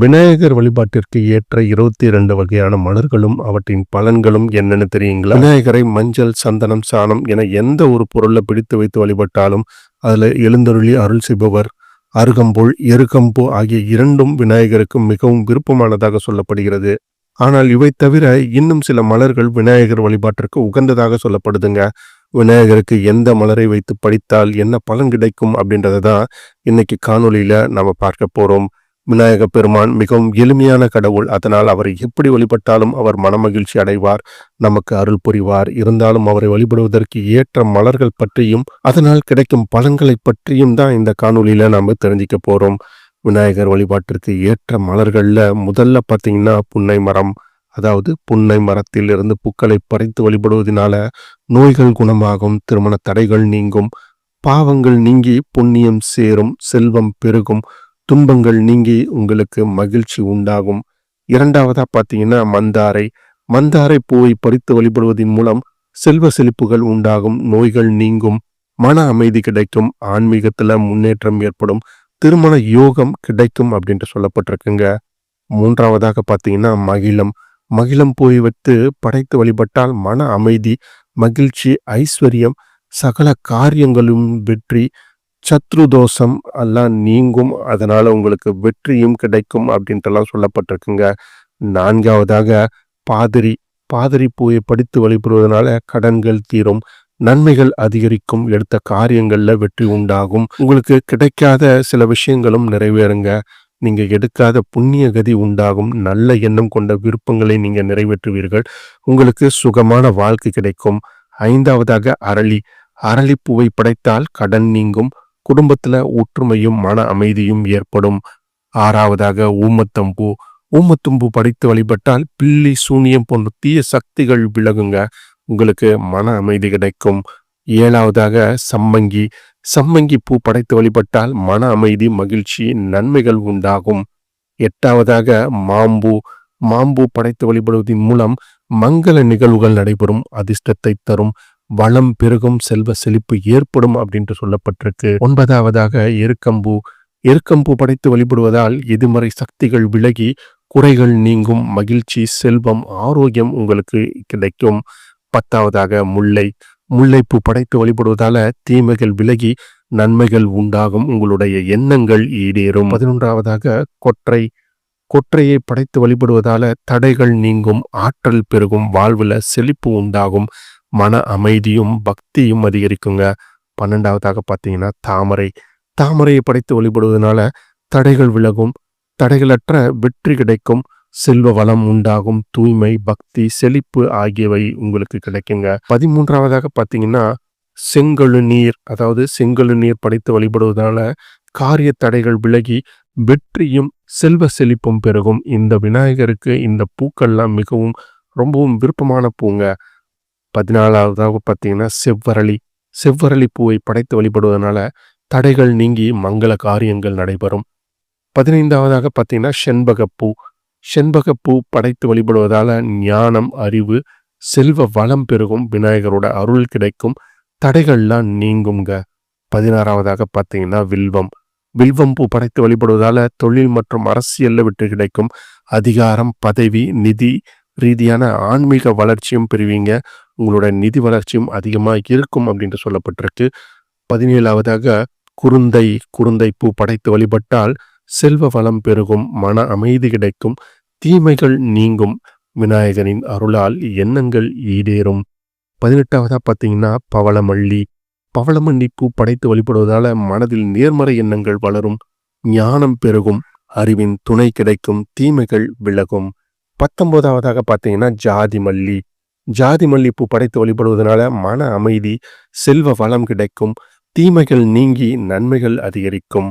விநாயகர் வழிபாட்டிற்கு ஏற்ற இருபத்தி இரண்டு வகையான மலர்களும் அவற்றின் பலன்களும் என்னென்னு தெரியுங்களா? விநாயகரை மஞ்சள் சந்தனம் சாணம் என எந்த ஒரு பொருளை பிடித்து வைத்து வழிபட்டாலும் அதில் எழுந்தருளி அருள் செய்பவர் அருகம்புல் எருகம்பு ஆகிய இரண்டும் விநாயகருக்கு மிகவும் விருப்பமானதாக சொல்லப்படுகிறது. ஆனால் இவை தவிர இன்னும் சில மலர்கள் விநாயகர் வழிபாட்டிற்கு உகந்ததாக சொல்லப்படுதுங்க. விநாயகருக்கு எந்த மலரை வைத்து படித்தால் என்ன பலன் கிடைக்கும் அப்படின்றத தான் இன்னைக்கு காணொலியில நம்ம பார்க்க போறோம். விநாயக பெருமான் மிகவும் எளிமையான கடவுள். அதனால் அவரை எப்படி வழிபட்டாலும் அவர் மனமகிழ்ச்சி அடைவார் நமக்கு அருள் புரிவார். இருந்தாலும் அவரை வழிபடுவதற்கு ஏற்ற மலர்கள் பற்றியும் அதனால் கிடைக்கும் பலன்களை பற்றியும் தான் இந்த காணொலியில நாம தெரிஞ்சுக்க போறோம். விநாயகர் வழிபாட்டிற்கு ஏற்ற மலர்கள்ல முதல்ல பார்த்தீங்கன்னா புன்னை மரம். அதாவது புன்னை மரத்தில் இருந்து பூக்களை பறித்து வழிபடுவதனால நோய்கள் குணமாகும் திருமண தடைகள் நீங்கும் பாவங்கள் நீங்கி புண்ணியம் சேரும் செல்வம் பெருகும். துன்பங்கள் நீங்கி உங்களுக்கு மகிழ்ச்சி உண்டாகும். இரண்டாவதா பார்த்தீங்கன்னா மந்தாரை. மந்தாரை பூவை பறித்து வழிபடுவதன் மூலம் செல்வ செழிப்புகள் உண்டாகும் நோய்கள் நீங்கும் மன அமைதி கிடைக்கும் ஆன்மீகத்துல முன்னேற்றம் ஏற்படும் திருமண யோகம் கிடைக்கும் அப்படின்ட்டு சொல்லப்பட்டிருக்குங்க. மூன்றாவதாக பார்த்தீங்கன்னா மகிழம். மகிழம் போய் வைத்து படைத்து வழிபட்டால் மன அமைதி மகிழ்ச்சி ஐஸ்வர்யம் சகல காரியங்களும் வெற்றி சத்ரு தோஷம் எல்லாம் நீங்கும். அதனால உங்களுக்கு வெற்றியும் கிடைக்கும் அப்படின்ட்டுலாம் சொல்லப்பட்டிருக்குங்க. நான்காவதாக பாதிரி. பாதிரி பூவை படித்து வழிபடுவதனால கடன்கள் தீரும். நன்மைகள் அதிகரிக்கும். எடுத்த காரியங்களில் வெற்றி உண்டாகும். உங்களுக்கு கிடைக்காத சில விஷயங்களும் நிறைவேறுங்க. நீங்க எடுக்காத புண்ணிய கதி உண்டாகும். நல்ல எண்ணம் கொண்ட விருப்பங்களை நீங்க நிறைவேற்றுவீர்கள். உங்களுக்கு சுகமான வாழ்க்கை கிடைக்கும். ஐந்தாவதாக அரளி. அரளிப்பூவை படைத்தால் கடன் நீங்கும். குடும்பத்துல ஒற்றுமையும் மன அமைதியும் ஏற்படும். ஆறாவதாக ஊமத்தம்பூ. ஊமத்தம்பூ படைத்து வழிபட்டால் பில்லி சூனியம் போன்ற தீய சக்திகள் விலகுங்க. உங்களுக்கு மன அமைதி கிடைக்கும். ஏழாவதாக சம்மங்கி. சம்மங்கி பூ படைத்து வழிபட்டால் மன அமைதி மகிழ்ச்சி நன்மைகள் உண்டாகும். எட்டாவதாக மாம்பூ. மாம்பூ படைத்து வழிபடுவதன் மூலம் மங்கள நிகழ்வுகள் நடைபெறும் அதிர்ஷ்டத்தை தரும். வளம் பெருகும் செல்வ செழிப்பு ஏற்படும் அப்படின்ட்டு சொல்லப்பட்டிருக்கு. ஒன்பதாவதாக எருக்கம்பூ. எருக்கம்பூ படைத்து வழிபடுவதால் எதிர்மறை சக்திகள் விலகி குறைகள் நீங்கும் மகிழ்ச்சி செல்வம் ஆரோக்கியம் உங்களுக்கு கிடைக்கும். பத்தாவதாக முல்லை. முல்லைப்பூ படைத்து வழிபடுவதால தீமைகள் விலகி நன்மைகள் உண்டாகும் உங்களுடைய எண்ணங்கள் ஈடேறும். பதினொன்றாவதாக கொற்றை. கொற்றையை படைத்து வழிபடுவதால தடைகள் நீங்கும் ஆற்றல் பெருகும் வாழ்வுல செழிப்பு உண்டாகும். மன அமைதியும் பக்தியும் அதிகரிக்குங்க. பன்னெண்டாவதாக பார்த்தீங்கன்னா தாமரை. தாமரையை படைத்து வழிபடுவதனால தடைகள் விலகும். தடைகளற்ற வெற்றி கிடைக்கும். செல்வ வளம் உண்டாகும். தூய்மை பக்தி செழிப்பு ஆகியவை உங்களுக்கு கிடைக்குங்க. பதிமூன்றாவதாக பார்த்தீங்கன்னா செங்கழு நீர் அதாவது செங்கழு நீர் படைத்து வழிபடுவதனால காரிய தடைகள் விலகி வெற்றியும் செல்வ செழிப்பும் பெருகும். இந்த விநாயகருக்கு இந்த பூக்கள்லாம் மிகவும் ரொம்பவும் விருப்பமான பூங்க. பதினாலாவதாக பார்த்தீங்கன்னா செவ்வரளி. செவ்வரளி பூவை படைத்து வழிபடுவதனால தடைகள் நீங்கி மங்கள காரியங்கள் நடைபெறும். பதினைந்தாவதாக பார்த்தீங்கன்னா செண்பகப்பூ. செண்பகப்பூ படைத்து வழிபடுவதால ஞானம் அறிவு செல்வ வளம் பெருகும் விநாயகரோட அருள் கிடைக்கும் தடைகள்லாம் நீங்குங்க பதினாறாவதாக பார்த்தீங்கன்னா வில்வம். வில்வம் பூ படைத்து வழிபடுவதால தொழில் மற்றும் அரசியல்ல விட்டு கிடைக்கும். அதிகாரம் பதவி நிதி ரீதியான ஆன்மீக வளர்ச்சியும் பெறுவீங்க. உங்களோட நிதி வளர்ச்சியும் அதிகமாக இருக்கும் அப்படின்ட்டு சொல்லப்பட்டிருக்கு. பதினேழாவதாக குருந்தை குருந்தை பூ படைத்து வழிபட்டால் செல்வ வளம் பெருகும் மன அமைதி கிடைக்கும் தீமைகள் நீங்கும். விநாயகரின் அருளால் எண்ணங்கள் ஈடேறும். பதினெட்டாவதா பார்த்தீங்கன்னா பவளமல்லி. பவளமல்லி பூ படைத்து வழிபடுவதால மனதில் நேர்மறை எண்ணங்கள் வளரும் ஞானம் பெருகும் அறிவின் துணை கிடைக்கும் தீமைகள் விலகும். பத்தொன்பதாவதாக பார்த்தீங்கன்னா ஜாதி மல்லி. ஜாதி மல்லிப்பூ படைத்து வழிபடுவதனால மன அமைதி செல்வ வளம் கிடைக்கும் தீமைகள் நீங்கி நன்மைகள் அதிகரிக்கும்.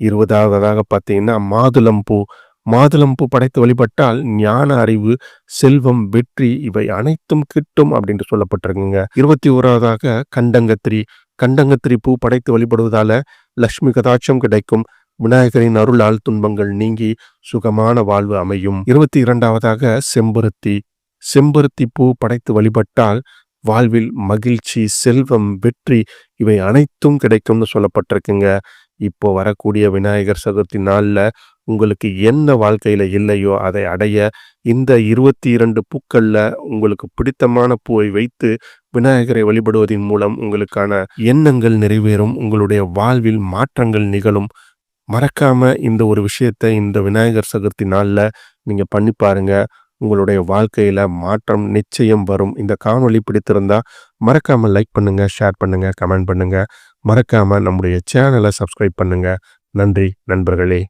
இருபதாவதாக பார்த்தீங்கன்னா மாதுளம்பூ மாதுளம்பூ படைத்து வழிபட்டால் ஞான அறிவு செல்வம் வெற்றி இவை அனைத்தும் கிட்டும் அப்படின்ட்டு சொல்லப்பட்டிருக்குங்க. இருபத்தி ஓராவதாக கண்டங்கத்திரி. கண்டங்கத்திரி பூ படைத்து வழிபடுவதால லக்ஷ்மி கதாட்சம் கிடைக்கும். விநாயகரின் அருளால் துன்பங்கள் நீங்கி சுகமான வாழ்வு அமையும். இருபத்தி இரண்டாவதாக செம்பருத்தி. செம்பருத்தி பூ படைத்து வழிபட்டால் வாழ்வில் மகிழ்ச்சி செல்வம் வெற்றி இவை அனைத்தும் கிடைக்கும்னு சொல்லப்பட்டிருக்குங்க. இப்போ வரக்கூடிய விநாயகர் சதுர்த்தி நாளில் உங்களுக்கு என்ன வாழ்க்கையில் இல்லையோ அதை அடைய இந்த இருபத்தி இரண்டு பூக்களில் உங்களுக்கு பிடித்தமான பூவை வைத்து விநாயகரை வழிபடுவதன் மூலம் உங்களுக்கான எண்ணங்கள் நிறைவேறும் உங்களுடைய வாழ்வில் மாற்றங்கள் நிகழும். மறக்காம இந்த ஒரு விஷயத்தை இந்த விநாயகர் சதுர்த்தி நாளில் நீங்கள் பண்ணி பாருங்கள் உங்களுடைய வாழ்க்கையில் மாற்றம் நிச்சயம் வரும். இந்த காணொளி பிடித்திருந்தா மறக்காமல் லைக் பண்ணுங்கள் ஷேர் பண்ணுங்கள் கமெண்ட் பண்ணுங்கள் மறக்காமல் நம்முடைய சேனலை சப்ஸ்கிரைப் பண்ணுங்கள் நன்றி நண்பர்களே.